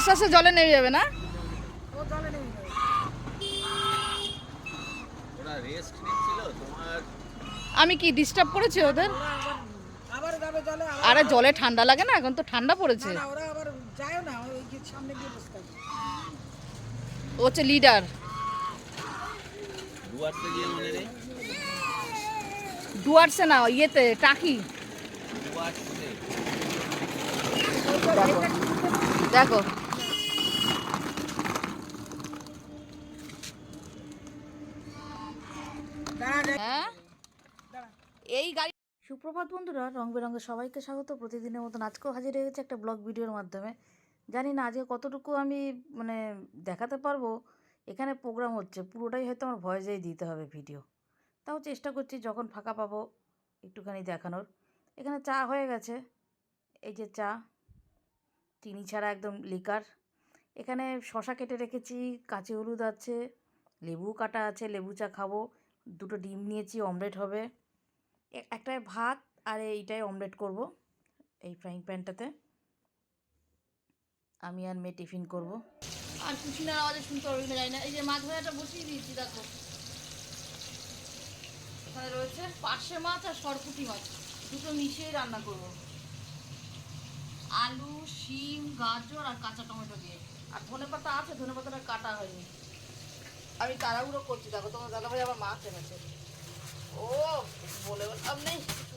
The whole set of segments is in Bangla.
আস্তে আস্তে জলে নেমে যাবে না? ও জলে নেমে যাবে। ওরা রেস্ট নিচ্ছিল তোমার আমি কি ডিস্টার্ব করেছি ওদের? ওরা আবার আবার যাবে জলে আরে জলে ঠান্ডা লাগে না? এখন তো ঠান্ডা পড়েছে। না না ওরা আবার যায় না ওই গিয়ে সামনে গিয়ে বসে থাকে। ও হচ্ছে লিডার ডুয়ার্সে গিয়ে মনে নেই? ডুয়ার্সে না ইয়েতে টাকি। দেখো। সুপ্রভাত বন্ধুরা রং বেরঙের সবাইকে স্বাগত। প্রতিদিনের মতন আজকেও হাজির হয়ে গেছে একটা ব্লগ ভিডিওর মাধ্যমে। জানি না আজকে কতটুকু আমি মানে দেখাতে পারব। এখানে প্রোগ্রাম হচ্ছে, পুরোটাই হয়তো আমার ভয়েসেই দিতে হবে ভিডিও তাও চেষ্টা করছি যখন ফাঁকা পাবো, একটুখানি দেখানোর। এখানে চা হয়ে গেছে। এই যে চা, চিনি ছাড়া একদম লিকার এখানে শশা কেটে রেখেছি, কাঁচি হলুদ আছে, লেবু কাটা আছে, লেবু চা খাব। দুটো ডিম নিয়েছি অমলেট হবে। একটায় ভাত আর এইটাই অমলেট করব এই ফ্রাইং প্যানটাতে আমি আর মেয়ে টিফিন করব। আর টিফিনের আওয়াজে শুনতে পারবি না, জানি না। এই যে মাছ ভাজাটা বসিয়ে দিয়েছি, দেখো। এখানে রয়েছে পার্শে মাছ আর সরপুটি মাছ। দুটো মিশিয়ে রান্না করব। আলু, শিম, গাজর আর কাঁচা টমেটো দিয়ে। আর ধনে পাতা আছে, ধনে পাতাটা কাটা হয়নি। আমি তাড়াহুড়ো করছি, দেখো তোমার দাদা ভাই আবার মাছ এনেছে। ও, বলে বললাম নেই, কিছু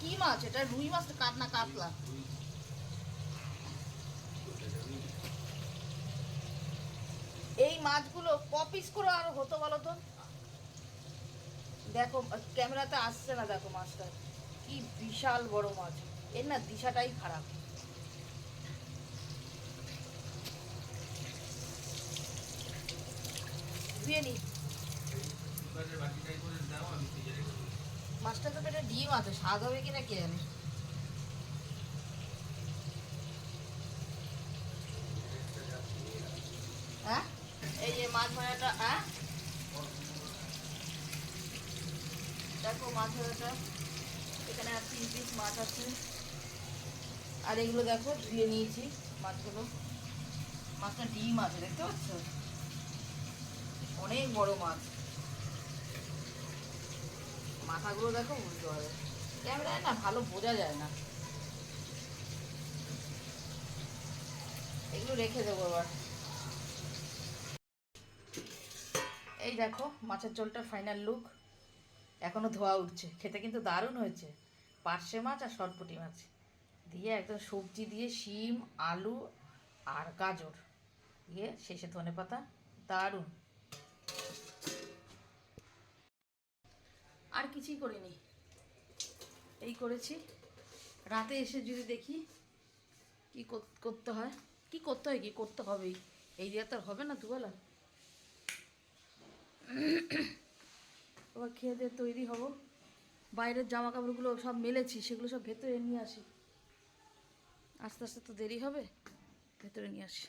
কি মাছ এটা? রুই মাছ কাত না কাতলা। এই মাছগুলো ক করে আর হতো বলো তো দেখো, ক্যামেরাতে আসছে না, দেখো মাছটা। কি বিশাল বড় মাছ। এর না দিশাটাই খারাপ। মাছটা তো ডিম আছে, স্বাদ হবে কিনা কে জানে। হ্যাঁ? এই যে মাছ হ্যাঁ? দেখো মাছ ভাজাটা এখানে আর তিন পিস মাছ আছে। আর এগুলো দেখো, ধুয়ে নিয়েছি মাছগুলো। মাছটা ডিম আছে, দেখতে পাচ্ছ? অনেক বড় মাছ। মাথাগুলো দেখো বুঝতে পারবে ক্যামেরায় না ভালো বোঝা যায় না। এগুলো রেখে দেবো এবার। এই দেখো, মাছের ঝোলটা ফাইনাল লুক এখনও ধোয়া উঠছে। খেতে কিন্তু দারুণ হয়েছে। পার্শে মাছ আর সরপুটি মাছ। দিয়ে একদম সবজি দিয়ে শিম, আলু আর গাজর। দিয়ে শেষে ধনে পাতা দারুণ। আর কিছুই করিনি। এই করেছি। রাতে এসে যদি দেখি কি কর- করতে হয়, কি করতে হয় কি করতে হবেই। এই দিয়ে তো আর হবে না দুবেলা। এবার খেয়ে দিয়ে তৈরি হব। বাইরের জামা কাপড়গুলো সব মেলেছি, সেগুলো সব ভেতরে নিয়ে আসি। আস্তে আস্তে তো দেরি হবে, ভেতরে নিয়ে আসি।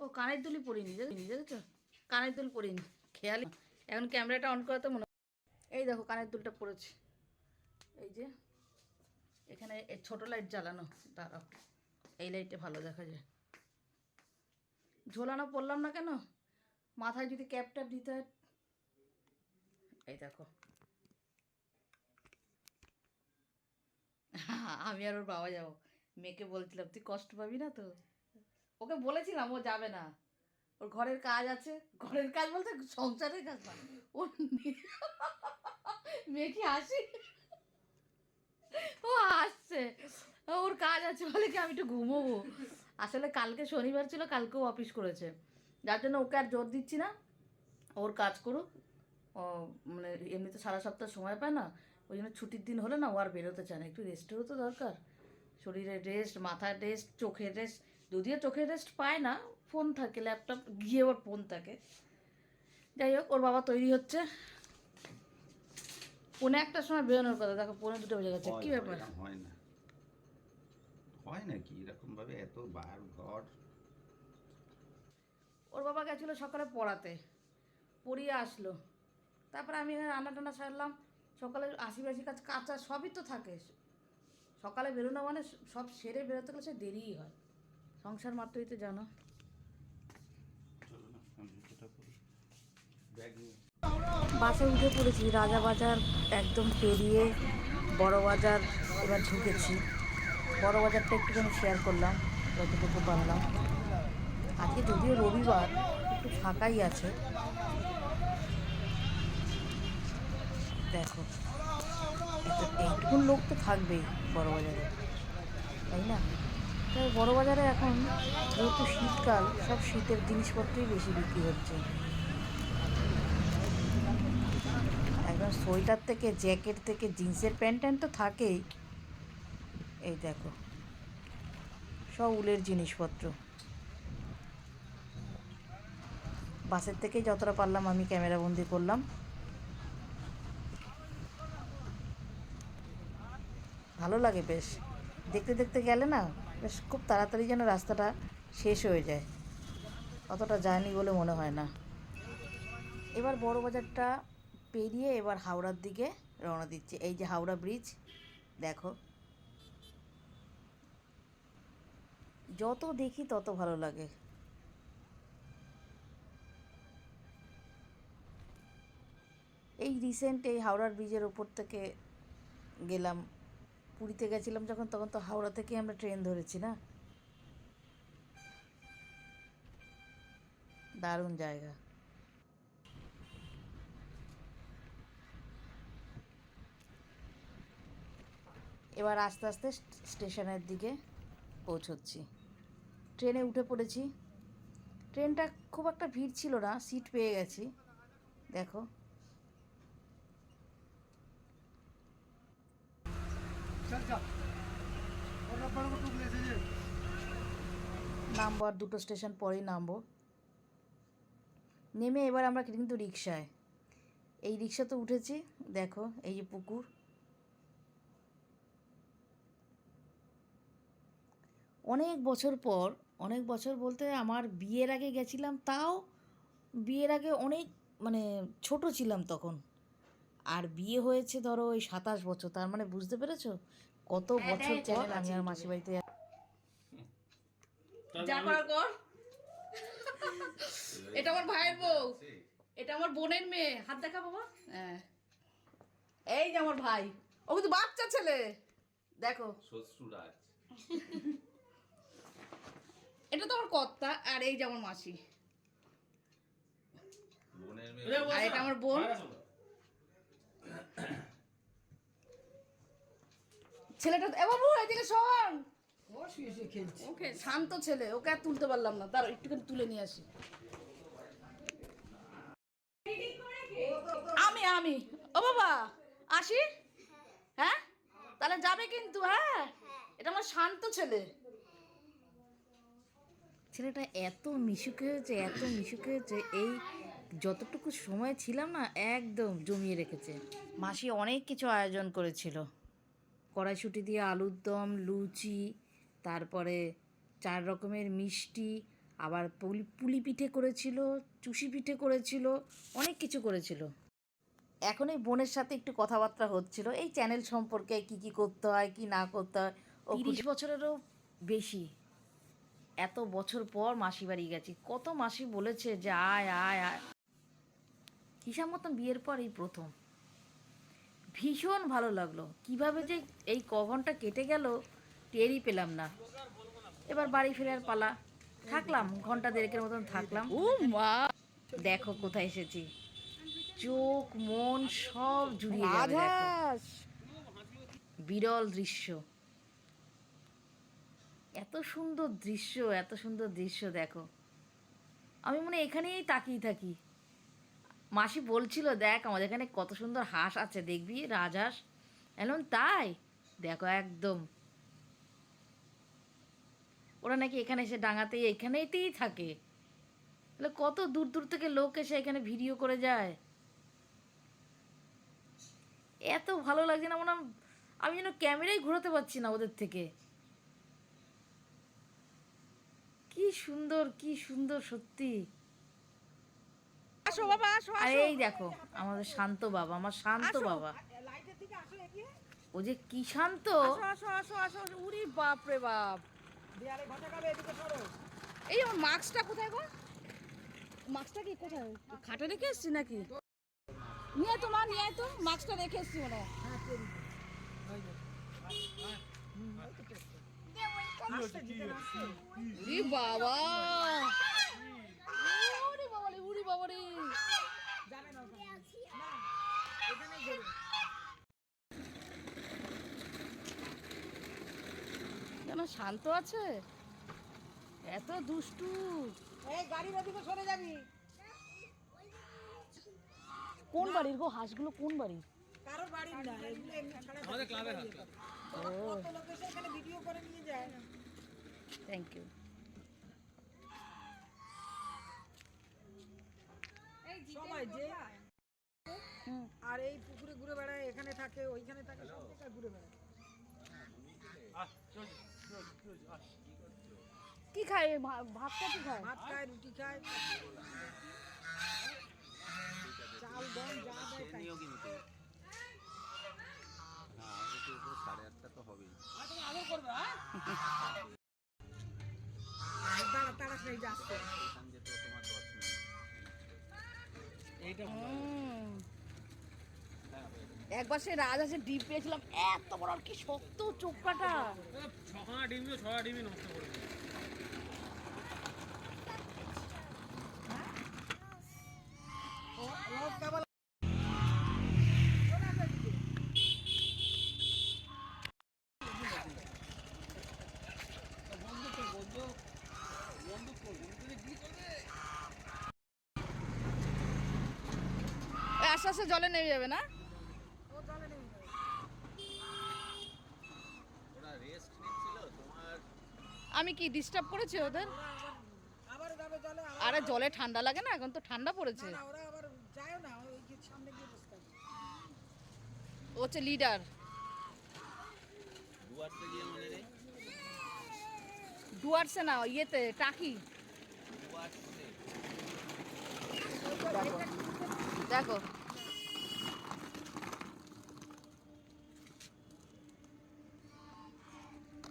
ও কানের দুলি পরিনি জানি জানো কানের দুল পরিনি খেয়াল। এখন ক্যামেরাটা অন করা তো মনে এই দেখো কানের দুলটা পড়েছে। এই যে, এখানে ছোট লাইট জ্বালানো, দাঁড়াও, এই লাইটে ভালো দেখা যায়। ঝোলানো পড়লাম না কেন? মাথায় যদি ক্যাপ ট্যাপ দিতে হয়, এই দেখো। আমি আর ওর বাবা যাব। মেয়েকে বলছিলাম, তুই কষ্ট পাবি না তো? ওকে বলেছিলাম, ও যাবে না। ওর ঘরের কাজ আছে, ঘরের কাজ বলতে সংসারের কাজ না নি- মেয়ে কি হাসি ও হাসছে ওর কাজ আছে বলে কি আমি একটু ঘুমোবো? আসলে কালকে শনিবার ছিল কালকেও অফিস করেছে। যার জন্য ওকে আর জোর দিচ্ছি না। ওর কাজ করুক। ও মানে এমনিতে সারা সপ্তাহ সময় পায় না। ওই জন্য ছুটির দিন হলে না ও আর বেরোতে চায় না। একটু রেস্টেরও তো দরকার। শরীরের রেস্ট মাথার রেস্ট চোখের রেস্ট যদিও চোখের রেস্ট পায় না ফোন থাকে ল্যাপটপ গিয়ে ওর ফোন থাকে। যাই হোক, ওর বাবা তৈরি হচ্ছে। পৌনে একটার সময় বেরোনোর কথা দেখো পৌনে দুটো বেজে গেছে কী ব্যাপার? হয় না। হয় নাকি এরকম ভাবে এত বার ঘর। ওর বাবা গেছিল সকালে পড়াতে পড়িয়ে আসলো। তারপরে আমি এখানে রান্না টান্না সারলাম সকালে আশি বাসি কাজ কাঁচা সবই তো থাকে। সকালে বেরোনো মানে সব সেরে বেরোতে গেলে সে দেরিই হয়। সংসার মাত্রই তো জানো। না ব্যাগ নিয়ে বাসে উঠে পড়েছি, রাজা বাজার একদম পেরিয়ে বড় বাজার এবার ঢুকেছি। বড় বাজারটা একটুখানি শেয়ার করলাম, যতটুকু পারলাম। আজকে যদিও রবিবার, একটু ফাঁকাই আছে। দেখো এইটুকুন লোক তো থাকবেই বড় বাজারে, তাই না? তাই বড় বাজারে এখন যেহেতু শীতকাল, সব শীতের জিনিসপত্রই বেশি বিক্রি হচ্ছে একদম সোয়েটার থেকে, জ্যাকেট থেকে, জিন্সের প্যান্ট ট্যান্ট তো থাকেই। এই দেখো, সব উলের জিনিসপত্র। বাসের থেকেই যতটা পারলাম আমি ক্যামেরা বন্দি করলাম। ভালো লাগে বেশ। দেখতে দেখতে গেলে না, বেশ খুব তাড়াতাড়ি যেন রাস্তাটা শেষ হয়ে যায়। অতটা যায়নি বলে মনে হয় না। এবার বড় বাজারটা পেরিয়ে এবার হাওড়ার দিকে রওনা দিচ্ছে। এই যে হাওড়া ব্রিজ, দেখো। যত দেখি তত ভালো লাগে। এই রিসেন্ট এই হাওড়ার ব্রিজের ওপর থেকে গেলাম। পুরীতে গেছিলাম যখন, তখন তো হাওড়া থেকে আমরা ট্রেন ধরেছি না? দারুণ জায়গা। এবার আস্তে আস্তে স্টেশনের দিকে পৌঁছচ্ছি। ট্রেনে উঠে পড়েছি। ট্রেনটা খুব একটা ভিড় ছিল না, সিট পেয়ে গেছি। দেখো। নামবো আর দুটো স্টেশন পরেই নামবো। নেমে এবার আমরা কিন্তু রিক্সায়। এই রিক্সাতে উঠেছি, দেখো, এই যে পুকুর। অনেক বছর পর অনেক বছর বলতে আমার বিয়ের আগে গেছিলাম তাও বিয়ের আগে অনেক মানে ছোট ছিলাম তখন। আর বিয়ে হয়েছে ধরো ওই সাতাশ বছর তার মানে বুঝতে পেরেছ? কত বছর পর আমি আর মাসি বাড়িতে এটা আমার ভাইয়ের বউ। এটা আমার বোনের মেয়ে। হাত দেখা বাবা। হ্যাঁ। এই যে আমার ভাই। ও কিন্তু বাচ্চা ছেলে। দেখো। শ্বশুরাজ এটা তো আমার কর্তা আর এই যে আমার মাসি। আর এটা আমার বোন। ছেলেটা এ বাবু এদিকে শোন। ওকে শান্ত ছেলে ওকে আর তুলতে পারলাম না। তার একটুখানি তুলে নিয়ে আসি। আমি আমি। ও বাবা আসি? হ্যাঁ? তাহলে যাবে কিন্তু হ্যাঁ? এটা আমার শান্ত ছেলে। ছেলেটা এত মিশুকে হয়েছে এত মিশুকে হয়েছে এই যতটুকু সময় ছিলাম না একদম জমিয়ে রেখেছে। মাসি অনেক কিছু আয়োজন করেছিল। কড়াইশুটি দিয়ে আলুর দম লুচি তারপরে চার রকমের মিষ্টি আবার পুলি পুলি পিঠে করেছিল চুষি পিঠে করেছিল অনেক কিছু করেছিল। এখন এই বোনের সাথে একটু কথাবার্তা হচ্ছিল। এই চ্যানেল সম্পর্কে কি কি করতে হয় কি না করতে হয় ও তিরিশ বছরেরও বেশি। এত বছর পর মাসি বাড়ি গেছি। কত মাসি বলেছে যে আয় আয় আয়। হিসাব মতন বিয়ের পর এই প্রথম। ভীষণ ভালো লাগল। কীভাবে যে এই ক ঘণ্টা কেটে গেল টেরই পেলাম না। এবার বাড়ি ফেরার পালা। থাকলাম ঘণ্টা দেড়েকের মতন থাকলাম। ও মা! দেখো কোথায় এসেছি। চোখ মন সব জুড়িয়ে বিরল দৃশ্য। এত সুন্দর দৃশ্য, এত সুন্দর দৃশ্য দেখো। আমি মনে এখানেই তাকিয়ে থাকি। মাসি বলছিল, দেখ, আমাদের এখানে কত সুন্দর হাঁস আছে, দেখবি? রাজহাঁস? এমন তাই? দেখো একদম। ওরা নাকি এখানে এসে ডাঙাতেই এখানেইতেই থাকে। তাহলে কত দূর দূর থেকে লোক এসে এখানে ভিডিও করে যায়? এত ভালো লাগছে না, মনে আমি যেন ক্যামেরাই ঘোরাতে পারছি না ওদের থেকে কি সুন্দর কি সুন্দর সত্যি। আসো বাবা আসো আর আসো এই দেখো আমাদের শান্ত বাবা আমার শান্ত বাবা। ও যে কি শান্ত। আসো আসো আসো আসো। উরি বাপ রে বাপ। দেয়ালে ঘটা খাবে এদিকে সরো। এই আমার মাস্কটা কোথায় গো? মাস্কটা কি কোথায়? খাটে রেখে এসছি নাকি? নিয়ে তো মা নিয়ে তো। মাস্কটা রেখে এসছি মনে হয়। হ্যাঁ তৈরি আসতে দিতে না, আসতে। উরি বাবা উরি বাবা রে উরি বাবা রে যাবে না ওখানে। না, এখানেই ঘোরো। কেন শান্ত আছে? এত দুষ্টু। এই গাড়ির ওদিকে সরে যাবি। কোন বাড়ির গো? হাঁসগুলো কোন বাড়ির? কারোর বাড়ির না এগুলো এমনি ছাড়া আমাদের ক্লাবের কত লোক এসে এখানে ভিডিও করে থ্যাংক ইউ সবাই যে আর এই পুকুরে ঘুরে বেড়ায় এখানে থাকে ওইখানে থাকে সব জায়গায় ঘুরে বেড়ায়। কি খায়? ভাতটা কি খায়? ভাত খায় রুটি খায়। চাল গম যা দেয় খায়। কিন্তু। হ্যাঁ সাড়ে আটটা তো হবেই। আর একবার সে রাজহাঁসের ডিম পেয়েছিলাম এত বড় আর কি শক্ত চোখকাটা ছখানা ডিম ছটা ডিমই নষ্ট করে দিল ও ও কেবল এই আস্তে আস্তে জলে নেমে যাবে। না আমি কি ডিস্টার্ব করেছি ওদের? আরে জলে ঠান্ডা লাগে না এখন তো ঠান্ডা পড়েছে। না না ওরা আবার যায় না ওই যে সামনে গিয়ে বসে থাকে। ও হচ্ছে লিডার ডুয়ার্সে মনে ডুয়ার্সে না ইয়েতে টাকি। দেখো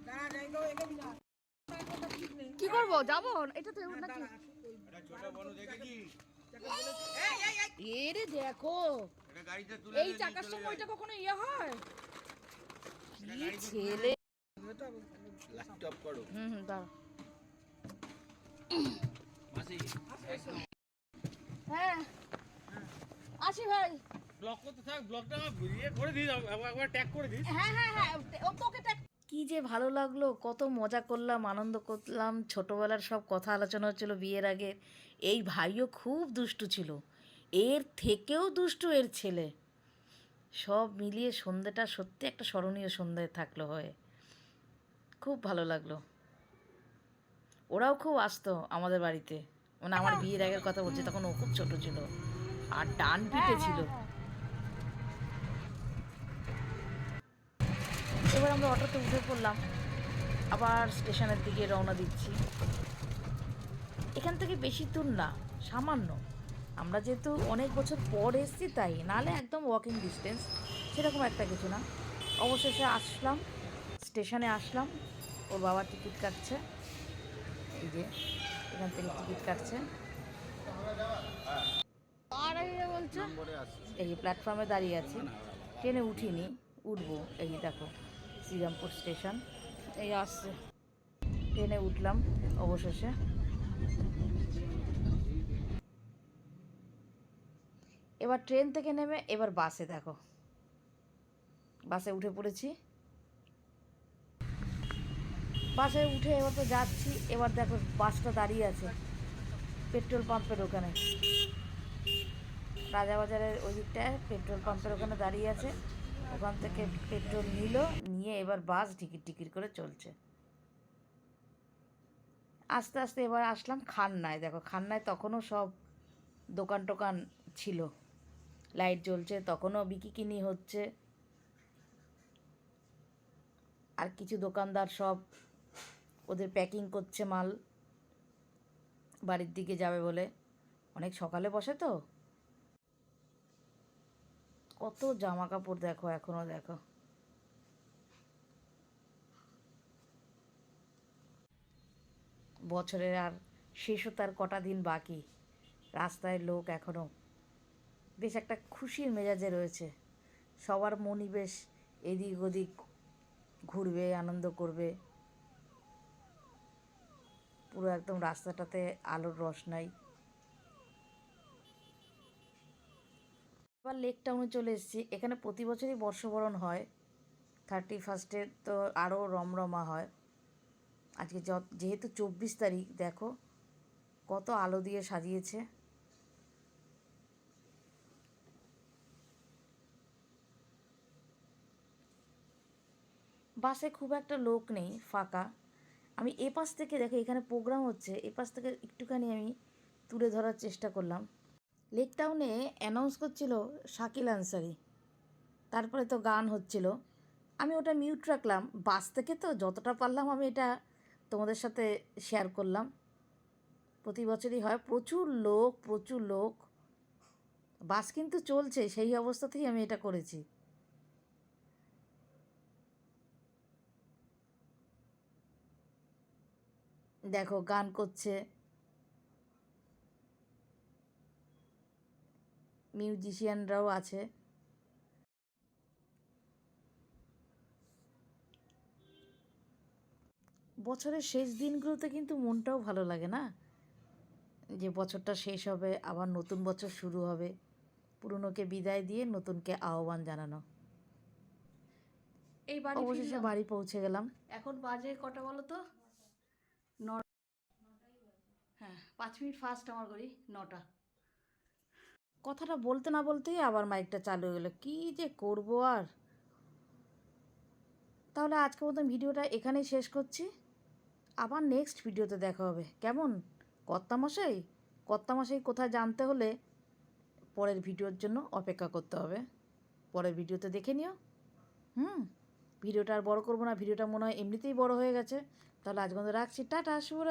দাঁড়া যাই গো এগোবি না কথা ঠিক নেই কি করব যাব? এটা তো নাকি এরে দেখো এই চাকার সময়টা কখনো ইয়ে হয়? কি ছেলে। ল্যাপটপ করো। হুম হুম দাঁড়া। হ্যাঁ। আসি ভাই। ব্লক করতে থাক ব্লকটা ইয়ে করে দিস একবার- একবার ট্যাগ করে দিস। হ্যাঁ হ্যাঁ হ্যাঁ। ও তোকে টা- কি যে ভালো লাগল কত মজা করলাম আনন্দ করলাম ছোটোবেলার সব কথা আলোচনা হচ্ছিল বিয়ের আগে। এই ভাইও খুব দুষ্টু ছিল এর থেকেও দুষ্টু এর ছেলে। সব মিলিয়ে সন্ধ্যেটা সত্যি একটা স্মরণীয় সন্ধ্যে থাকল হয়ে। খুব ভালো লাগল। ওরাও খুব আসতো আমাদের বাড়িতে। মানে আমার বিয়ের আগের কথা বলছি তখন ও খুব ছোট ছিল। আর ডান পিঠে ছিল। আমরা অটোতে উঠে পড়লাম। আবার স্টেশনের দিকে রওনা দিচ্ছি। এখান থেকে বেশি দূর না, সামান্য। আমরা যেহেতু অনেক বছর পর এসেছি, তাই নাহলে একদম ওয়াকিং ডিস্টেন্স সেরকম একটা কিছু না। অবশেষে আসলাম, স্টেশনে আসলাম, ওর বাবা টিকিট কাটছে। এই যে, এখান থেকে টিকিট কাটছে। এই প্ল্যাটফর্মে দাঁড়িয়ে আছি। ট্রেনে উঠিনি, উঠবো, এই দেখো। শ্রীরামপুর স্টেশন। এই আসছে। ট্রেনে উঠলাম অবশেষে। এবার ট্রেন থেকে নেমে এবার বাসে, দেখো। বাসে উঠে পড়েছি। বাসে উঠে এবার তো যাচ্ছি। এবার দেখো বাসটা দাঁড়িয়ে আছে পেট্রোল পাম্পের ওখানে। রাজাবাজারের ওই দিকটায় পেট্রোল পাম্পের ওখানে দাঁড়িয়ে আছে। ওখান থেকে পেট্রোল নিল, নিয়ে এবার বাস টিকিট টিকিট করে চলছে। আস্তে আস্তে এবার আসলাম খান্নায়। দেখো, খান্নায় তখনও সব দোকান টোকান ছিল। লাইট জ্বলছে, তখনও বিকিকিনি হচ্ছে। আর কিছু দোকানদার সব ওদের প্যাকিং করছে মাল, বাড়ির দিকে যাবে বলে। অনেক সকালে বসে তো। কত জামা কাপড় দেখো, এখনও দেখো। বছরের আর শেষ হতে আর কটা দিন বাকি। রাস্তায় লোক এখনও। বেশ একটা খুশির মেজাজে রয়েছে। সবার মনই বেশ এদিক ওদিক ঘুরবে, আনন্দ করবে। পুরো একদম রাস্তাটাতে আলোর রসনাই এবার লেক টাউনে চলে এসেছি। এখানে প্রতি বছরই বর্ষবরণ হয়। থার্টি ফার্স্টে তো আরও রমরমা হয়। আজকে যেহেতু চব্বিশ তারিখ, দেখো কত আলো দিয়ে সাজিয়েছে। বাসে খুব একটা লোক নেই, ফাঁকা। আমি এ পাশ থেকে, দেখো এখানে প্রোগ্রাম হচ্ছে এ পাশ থেকে একটুখানি আমি তুলে ধরার চেষ্টা করলাম। লেক টাউনে অ্যানাউন্স করছিল শাকিল আনসারি। তারপরে তো গান হচ্ছিল। আমি ওটা মিউট রাখলাম। বাস থেকে তো যতটা পারলাম আমি এটা তোমাদের সাথে শেয়ার করলাম। প্রতি বছরই হয়। প্রচুর লোক প্রচুর লোক। বাস কিন্তু চলছে, সেই অবস্থাতেই আমি এটা করেছি। দেখো, গান করছে। মিউজিশিয়ানরাও আছে। বছরের শেষ দিনগুলোতে কিন্তু মনটাও ভালো লাগে না? যে বছরটা শেষ হবে আবার নতুন বছর শুরু হবে পুরনোকে বিদায় দিয়ে নতুনকে আহ্বান জানানো। এই বাড়ি অবশেষে বাড়ি পৌঁছে গেলাম। এখন বাজে কটা বলো তো? হ্যাঁ পাঁচ মিনিট ফার্স্ট আমার ঘড়ি নটা। কথাটা বলতে না বলতেই আবার মাইকটা চালু হয়ে গেলো। কী যে করব আর? তাহলে আজকের মতন ভিডিওটা এখানেই শেষ করছি। আবার নেক্সট ভিডিওতে দেখা হবে। কেমন? কর্তামশাই? কর্তামশাই কোথায় জানতে হলে পরের ভিডিওর জন্য অপেক্ষা করতে হবে। পরের ভিডিওতে দেখে নিও। হুম? ভিডিওটা আর বড় করব না। ভিডিওটা মনে হয় এমনিতেই বড় হয়ে গেছে। তাহলে আজ রাখছি। টাটা, শুভরাত্রি।